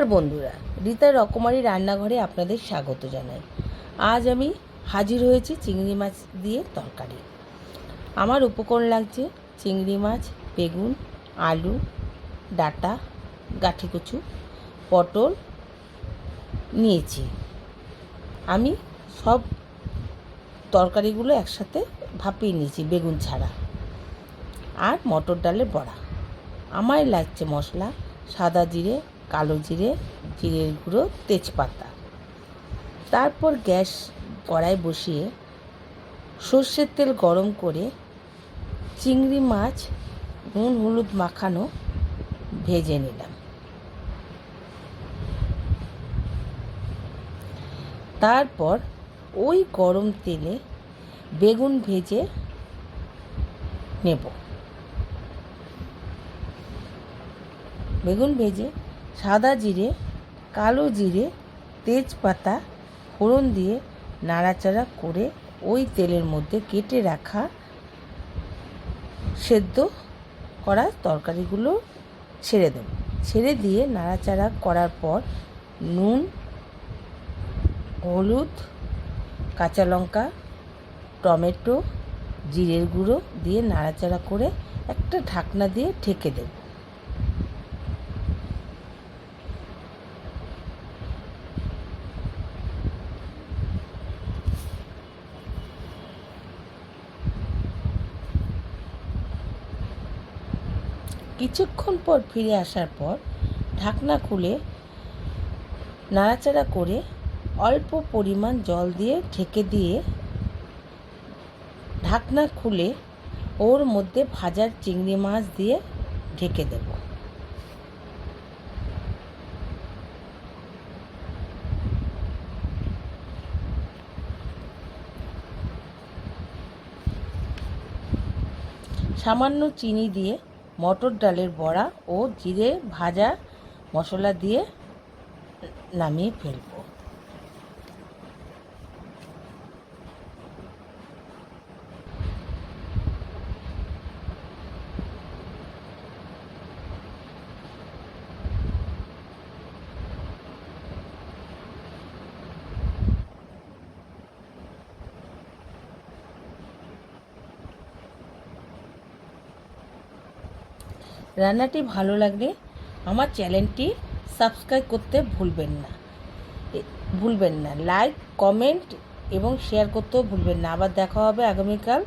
আর বন্ধুরা রীতার রকমারি রান্নাঘরে আপনাদের স্বাগত জানাই। আজ আমি হাজির হয়েছি চিংড়ি মাছ দিয়ে তরকারি। আমার উপকরণ লাগছে চিংড়ি মাছ, বেগুন, আলু, ডাটা, গাঠি কচু, পটল নিয়েছি। আমি সব তরকারিগুলো একসাথে ভাপিয়ে নিয়েছি, বেগুন ছাড়া। আর মটর ডালের বড়া। আমায় লাগছে মশলা, সাদা জিরে কালো জিরে, জিরের গুঁড়ো, তেজপাতা। তারপর গ্যাস কড়াই বসিয়ে সর্ষের তেল গরম করে চিংড়ি মাছ নুন, হলুদ মাখানো ভেজে নিলাম। তারপর ওই গরম তেলে বেগুন ভেজে নেব। বেগুন ভেজে সাদা জিরে, কালো জিরে, তেজপাতা, ফোড়ন দিয়ে নাড়াচাড়া করে ওই তেলের মধ্যে কেটে রাখা সেদ্ধ করা তরকারিগুলো ছেড়ে দেব। ছেড়ে দিয়ে নাড়াচাড়া করার পর নুন, হলুদ, কাঁচা লঙ্কা, টমেটো, জিরের গুঁড়ো দিয়ে নাড়াচাড়া করে একটা ঢাকনা দিয়ে ঢেকে দেব। কিছুক্ষণ পর ফিরে আসার পর ঢাকনা খুলে নাড়াচাড়া করে অল্প পরিমাণ জল দিয়ে ঢেকে দিয়ে ঢাকনা খুলে ওর মধ্যে ভাজার চিংড়ি মাছ দিয়ে ঢেকে দেব। সামান্য চিনি দিয়ে মটর ডালের বড়া ও জিরে ভাজা মশলা দিয়ে নামিয়ে ফেলব। রান্নাটি ভালো লাগলে আমার চ্যানেলটি সাবস্ক্রাইব করতে ভুলবেন না। ভুলবেন না। লাইক, কমেন্ট এবং শেয়ার করতেও ভুলবেন না। আবার দেখা হবে আগামীকাল।